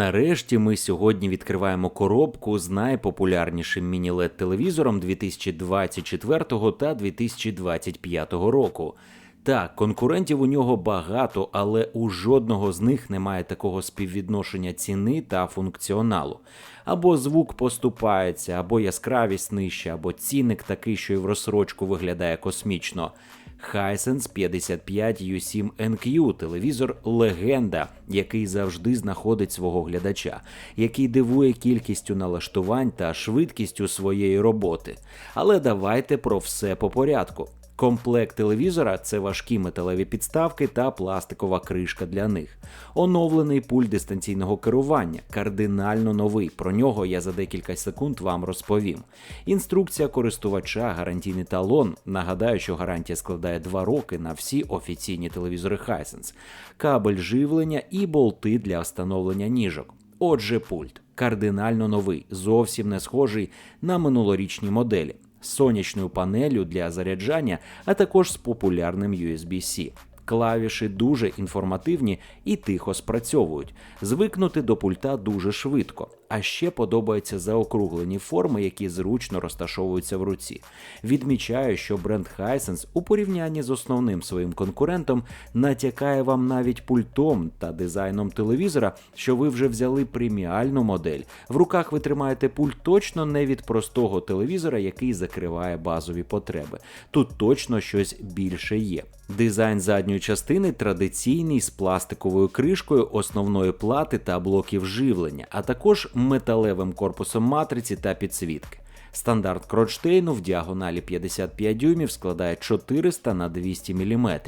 Нарешті ми сьогодні відкриваємо коробку з найпопулярнішим міні-лед телевізором 2024 та 2025 року. Так, конкурентів у нього багато, але у жодного з них немає такого співвідношення ціни та функціоналу. Або звук поступається, або яскравість нижча, або цінник такий, що і в розсрочку виглядає космічно. Hisense 55 U7 NQ – телевізор легенда, який завжди знаходить свого глядача, який дивує кількістю налаштувань та швидкістю своєї роботи. Але давайте про все по порядку. Комплект телевізора це важкі металеві підставки та пластикова кришка для них. Оновлений пульт дистанційного керування, кардинально новий. Про нього я за декілька секунд вам розповім. Інструкція користувача, гарантійний талон. Нагадаю, що гарантія складає 2 роки на всі офіційні телевізори Hisense, кабель живлення і болти для встановлення ніжок. Отже, пульт кардинально новий, зовсім не схожий на минулорічні моделі сонячною панелью для заряджання, а також з популярним USB-C. Клавіші дуже інформативні і тихо спрацьовують. Звикнути до пульта дуже швидко. А ще подобаються заокруглені форми, які зручно розташовуються в руці. Відмічаю, що бренд Hisense у порівнянні з основним своїм конкурентом натякає вам навіть пультом та дизайном телевізора, що ви вже взяли преміальну модель. В руках ви тримаєте пульт точно не від простого телевізора, який закриває базові потреби. Тут точно щось більше є. Дизайн задньої частини традиційний з пластиковою кришкою основної плати та блоків живлення, а також металевим корпусом матриці та підсвітки. Стандарт кронштейну в діагоналі 55 дюймів складає 400 на 200 мм,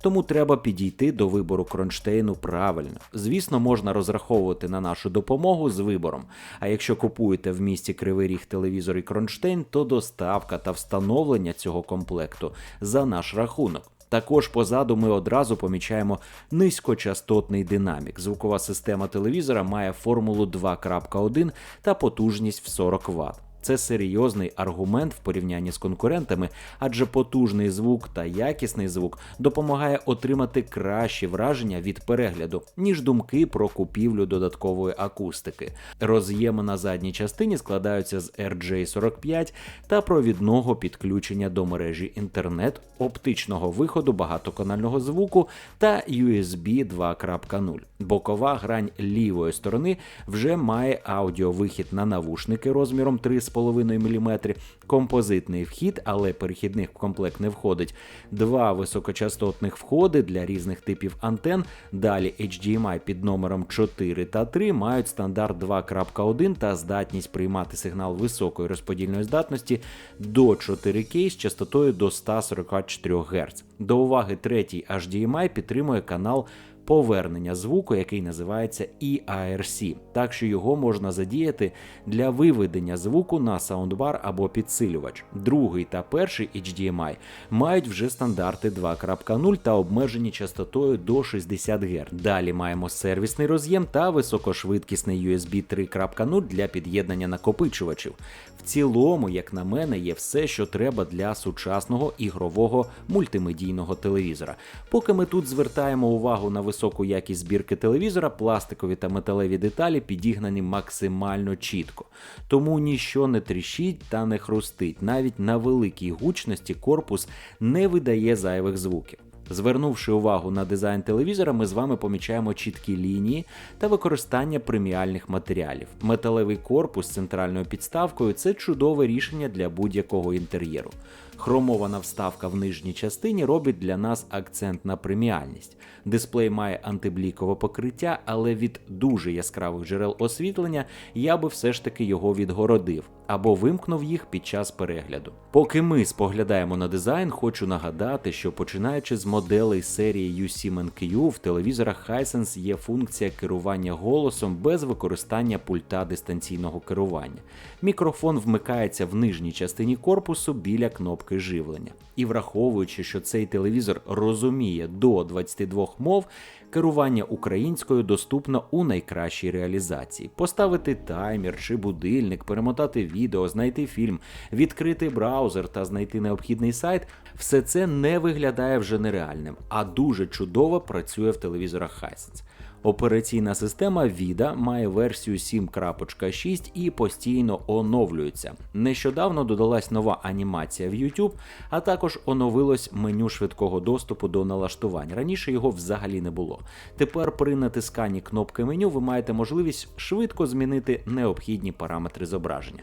тому треба підійти до вибору кронштейну правильно. Звісно, можна розраховувати на нашу допомогу з вибором. А якщо купуєте в місті Кривий Ріг телевізор і кронштейн, то доставка та встановлення цього комплекту за наш рахунок. Також позаду ми одразу помічаємо низькочастотний динамік. Звукова система телевізора має формулу 2.1 та потужність в 40 Вт. Це серйозний аргумент в порівнянні з конкурентами, адже потужний звук та якісний звук допомагає отримати кращі враження від перегляду, ніж думки про купівлю додаткової акустики. Роз'єми на задній частині складаються з RJ45 та провідного підключення до мережі інтернет, оптичного виходу багатоканального звуку та USB 2.0. Бокова грань лівої сторони вже має аудіовихід на навушники розміром 3,5 2,5 мм, композитний вхід, але перехідних в комплект не входить. Два високочастотних входи для різних типів антен. Далі HDMI під номером 4 та 3 мають стандарт 2.1 та здатність приймати сигнал високої розподільної здатності до 4К з частотою до 144 Гц. До уваги, третій HDMI підтримує канал повернення звуку, який називається EIRC, так що його можна задіяти для виведення звуку на саундбар або підсилювач. Другий та перший HDMI мають вже стандарти 2.0 та обмежені частотою до 60 Гц. Далі маємо сервісний роз'єм та високошвидкісний USB 3.0 для під'єднання накопичувачів. В цілому, як на мене, є все, що треба для сучасного ігрового мультимедійного телевізора. Поки ми тут звертаємо увагу на високу якість збірки телевізора, пластикові та металеві деталі підігнані максимально чітко. Тому ніщо не тріщить та не хрустить. Навіть на великій гучності корпус не видає зайвих звуків. Звернувши увагу на дизайн телевізора, ми з вами помічаємо чіткі лінії та використання преміальних матеріалів. Металевий корпус з центральною підставкою це чудове рішення для будь-якого інтер'єру. Хромована вставка в нижній частині робить для нас акцент на преміальність. Дисплей має антиблікове покриття, але від дуже яскравих джерел освітлення я би все ж таки його відгородив або вимкнув їх під час перегляду. Поки ми споглядаємо на дизайн, хочу нагадати, що починаючи з моделей серії U7NQ, в телевізорах Hisense є функція керування голосом без використання пульта дистанційного керування. Мікрофон вмикається в нижній частині корпусу біля кнопки живлення. І враховуючи, що цей телевізор розуміє до 22 мов, керування українською доступно у найкращій реалізації. Поставити таймер чи будильник, перемотати відео, знайти фільм, відкрити браузер та знайти необхідний сайт все це не виглядає вже нереальним, а дуже чудово працює в телевізорах Hisense. Операційна система VIDA має версію 7.6 і постійно оновлюється. Нещодавно додалась нова анімація в YouTube, а також оновилось меню швидкого доступу до налаштувань. Раніше його взагалі не було. Тепер при натисканні кнопки меню ви маєте можливість швидко змінити необхідні параметри зображення.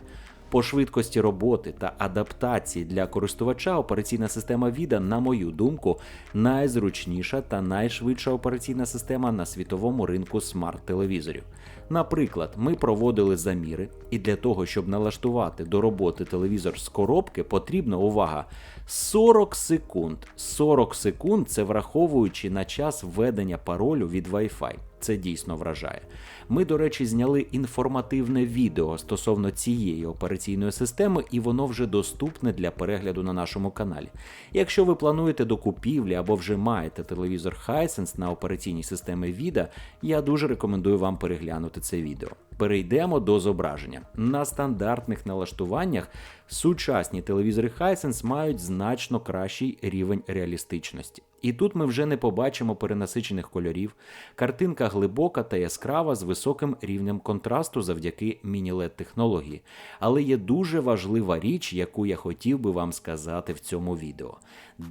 По швидкості роботи та адаптації для користувача операційна система VIDA, на мою думку, найзручніша та найшвидша операційна система на світовому ринку смарт-телевізорів. Наприклад, ми проводили заміри, і для того, щоб налаштувати до роботи телевізор з коробки, потрібна увага 40 секунд. 40 секунд це враховуючи на час введення паролю від Wi-Fi. Це дійсно вражає. Ми, до речі, зняли інформативне відео стосовно цієї операційної системи, і воно вже доступне для перегляду на нашому каналі. Якщо ви плануєте до купівлі або вже маєте телевізор Hisense на операційній системі VIDA, я дуже рекомендую вам переглянути це відео. Перейдемо до зображення. На стандартних налаштуваннях сучасні телевізори Hisense мають значно кращий рівень реалістичності. І тут ми вже не побачимо перенасичених кольорів. Картинка глибока та яскрава з високим рівнем контрасту завдяки міні-LED технології. Але є дуже важлива річ, яку я хотів би вам сказати в цьому відео.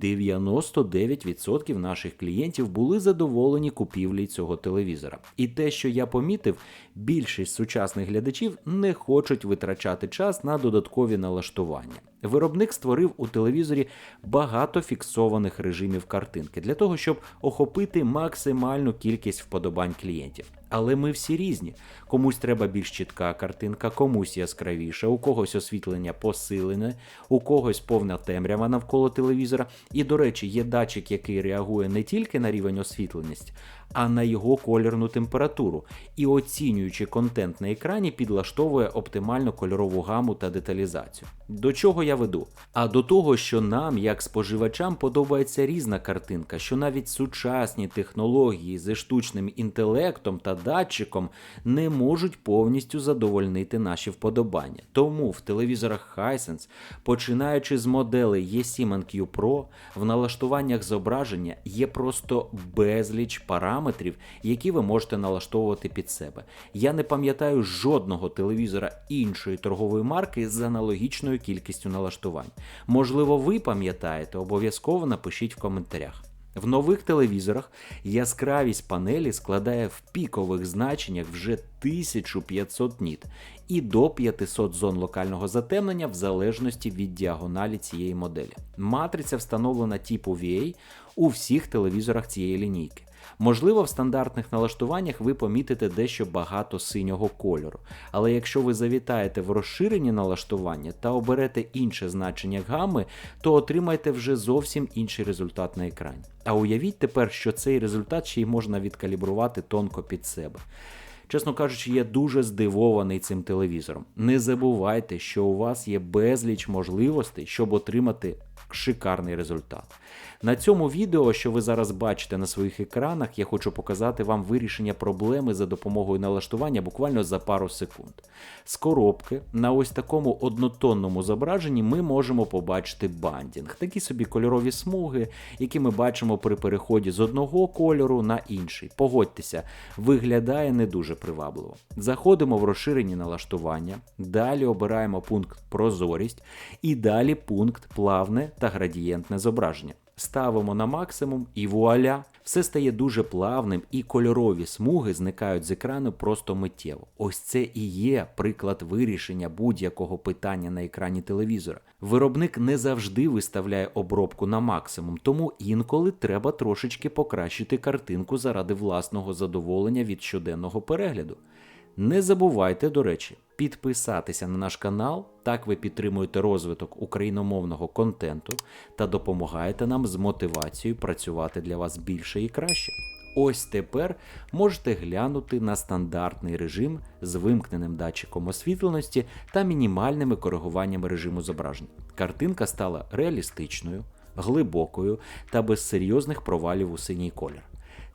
99% наших клієнтів були задоволені купівлею цього телевізора. І те, що я помітив, більшість сучасних глядачів не хочуть витрачати час на додаткові налаштування. Виробник створив у телевізорі багато фіксованих режимів картинки для того, щоб охопити максимальну кількість вподобань клієнтів. Але ми всі різні. Комусь треба більш чітка картинка, комусь яскравіша, у когось освітлення посилене, у когось повна темрява навколо телевізора. І, до речі, є датчик, який реагує не тільки на рівень освітленості, а на його кольорну температуру. І оцінюючи контент на екрані, підлаштовує оптимальну кольорову гаму та деталізацію. До чого я веду? А до того, що нам, як споживачам, подобається різна картинка, що навіть сучасні технології зі штучним інтелектом та датчиком не можуть повністю задовольнити наші вподобання. Тому в телевізорах Hisense, починаючи з моделей E7 Q Pro, в налаштуваннях зображення є просто безліч параметрів, які ви можете налаштовувати під себе. Я не пам'ятаю жодного телевізора іншої торгової марки з аналогічною кількістю налаштувань. Можливо, ви пам'ятаєте, обов'язково напишіть в коментарях. В нових телевізорах яскравість панелі складає в пікових значеннях вже 1500 ніт і до 500 зон локального затемнення в залежності від діагоналі цієї моделі. Матриця встановлена типу VA у всіх телевізорах цієї лінійки. Можливо, в стандартних налаштуваннях ви помітите дещо багато синього кольору, але якщо ви завітаєте в розширені налаштування та оберете інше значення гами, то отримаєте вже зовсім інший результат на екрані. А уявіть тепер, що цей результат ще й можна відкалібрувати тонко під себе. Чесно кажучи, я дуже здивований цим телевізором. Не забувайте, що у вас є безліч можливостей, щоб отримати шикарний результат. На цьому відео, що ви зараз бачите на своїх екранах, я хочу показати вам вирішення проблеми за допомогою налаштування буквально за пару секунд. З коробки на ось такому однотонному зображенні ми можемо побачити бандінг, такі собі кольорові смуги, які ми бачимо при переході з одного кольору на інший. Погодьтеся, виглядає не дуже привабливо. Заходимо в розширені налаштування, далі обираємо пункт прозорість і далі пункт плавне та градієнтне зображення. Ставимо на максимум і вуаля, все стає дуже плавним, і кольорові смуги зникають з екрану просто миттєво. Ось це і є приклад вирішення будь-якого питання на екрані телевізора. Виробник не завжди виставляє обробку на максимум, тому інколи треба трошечки покращити картинку заради власного задоволення від щоденного перегляду. Не забувайте, до речі, підписатися на наш канал, так ви підтримуєте розвиток україномовного контенту та допомагаєте нам з мотивацією працювати для вас більше і краще. Ось тепер можете глянути на стандартний режим з вимкненим датчиком освітленості та мінімальними коригуваннями режиму зображення. Картинка стала реалістичною, глибокою та без серйозних провалів у синій колір.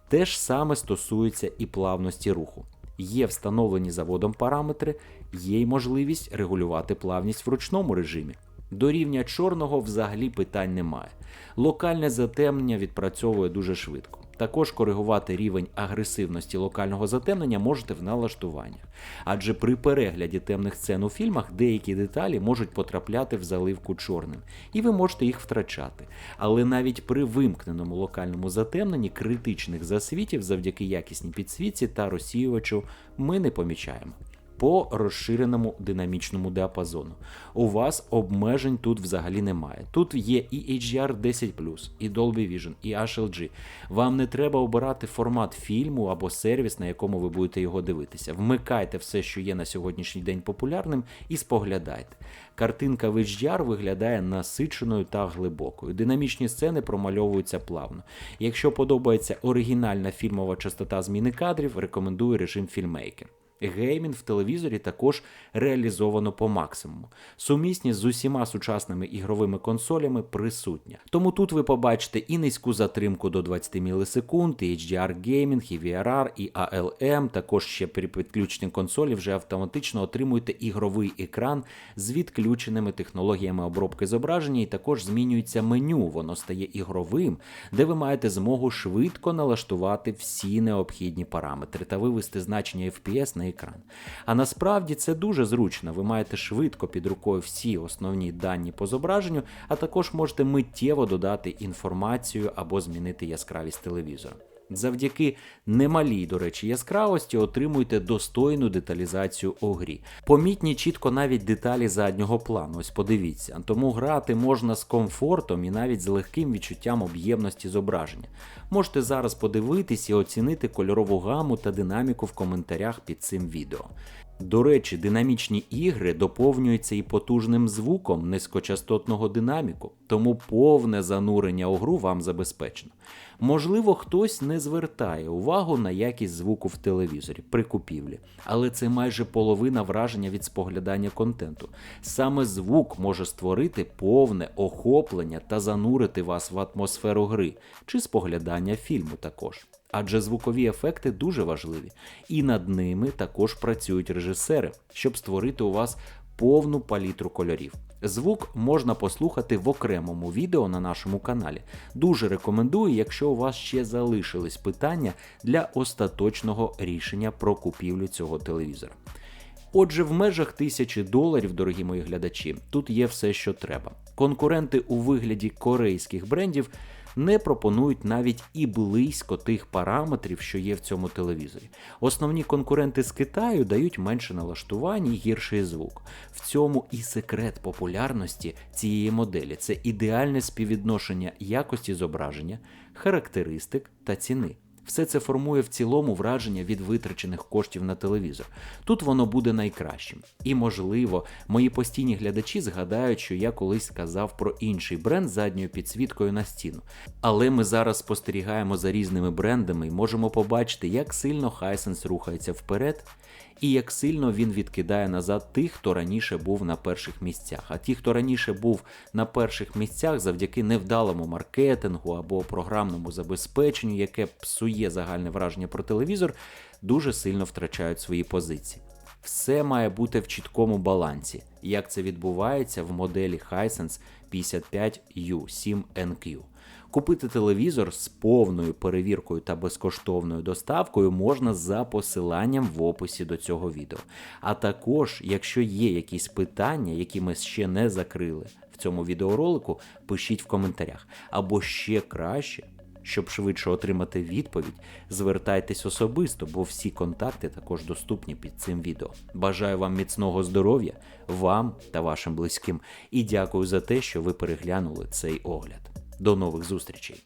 Те ж саме стосується і плавності руху. Є встановлені заводом параметри, є й можливість регулювати плавність в ручному режимі. До рівня чорного взагалі питань немає. Локальне затемнення відпрацьовує дуже швидко. Також коригувати рівень агресивності локального затемнення можете в налаштуваннях, адже при перегляді темних сцен у фільмах деякі деталі можуть потрапляти в заливку чорним, і ви можете їх втрачати. Але навіть при вимкненому локальному затемненні критичних засвітів завдяки якісній підсвітці та розсіювачу ми не помічаємо по розширеному динамічному діапазону. У вас обмежень тут взагалі немає. Тут є і HDR 10, і Dolby Vision, і HLG. Вам не треба обирати формат фільму або сервіс, на якому ви будете його дивитися. Вмикайте все, що є на сьогоднішній день популярним, і споглядайте. Картинка в HDR виглядає насиченою та глибокою. Динамічні сцени промальовуються плавно. Якщо подобається оригінальна фільмова частота зміни кадрів, рекомендую режим фільмейкер. Геймінг в телевізорі також реалізовано по максимуму. Сумісність з усіма сучасними ігровими консолями присутня. Тому тут ви побачите і низьку затримку до 20 мілісекунд, і HDR Gaming, і VRR, і ALM. Також ще при підключенні консолі вже автоматично отримуєте ігровий екран з відключеними технологіями обробки зображення, і також змінюється меню. Воно стає ігровим, де ви маєте змогу швидко налаштувати всі необхідні параметри та вивести значення FPS на екран. А насправді це дуже зручно. Ви маєте швидко під рукою всі основні дані по зображенню, а також можете миттєво додати інформацію або змінити яскравість телевізора. Завдяки немалій, до речі, яскравості отримуєте достойну деталізацію у грі. Помітні чітко навіть деталі заднього плану. Ось подивіться. Тому грати можна з комфортом і навіть з легким відчуттям об'ємності зображення. Можете зараз подивитись і оцінити кольорову гаму та динаміку в коментарях під цим відео. До речі, динамічні ігри доповнюються і потужним звуком низькочастотного динаміку, тому повне занурення у гру вам забезпечено. Можливо, хтось не звертає увагу на якість звуку в телевізорі при купівлі, але це майже половина враження від споглядання контенту. Саме звук може створити повне охоплення та занурити вас в атмосферу гри чи споглядання фільму також адже звукові ефекти дуже важливі, і над ними також працюють режисери, щоб створити у вас повну палітру кольорів. Звук можна послухати в окремому відео на нашому каналі. Дуже рекомендую, якщо у вас ще залишились питання для остаточного рішення про купівлю цього телевізора. Отже, в межах тисячі доларів, дорогі мої глядачі, тут є все, що треба. Конкуренти у вигляді корейських брендів не пропонують навіть і близько тих параметрів, що є в цьому телевізорі. Основні конкуренти з Китаю дають менше налаштувань і гірший звук. В цьому і секрет популярності цієї моделі це ідеальне співвідношення якості зображення, характеристик та ціни. Все це формує в цілому враження від витрачених коштів на телевізор. Тут воно буде найкращим. І, можливо, мої постійні глядачі згадають, що я колись сказав про інший бренд задньою підсвіткою на стіну. Але ми зараз спостерігаємо за різними брендами і можемо побачити, як сильно Hisense рухається вперед і як сильно він відкидає назад тих, хто раніше був на перших місцях. А ті, хто раніше був на перших місцях, завдяки невдалому маркетингу або програмному забезпеченню, яке псує загальне враження про телевізор, дуже сильно втрачають свої позиції. Все має бути в чіткому балансі, як це відбувається в моделі Hisense 55U7NQ. Купити телевізор з повною перевіркою та безкоштовною доставкою можна за посиланням в описі до цього відео. А також, якщо є якісь питання, які ми ще не закрили в цьому відеоролику, пишіть в коментарях. Або ще краще. Щоб швидше отримати відповідь, звертайтесь особисто, бо всі контакти також доступні під цим відео. Бажаю вам міцного здоров'я, вам та вашим близьким, і дякую за те, що ви переглянули цей огляд. До нових зустрічей!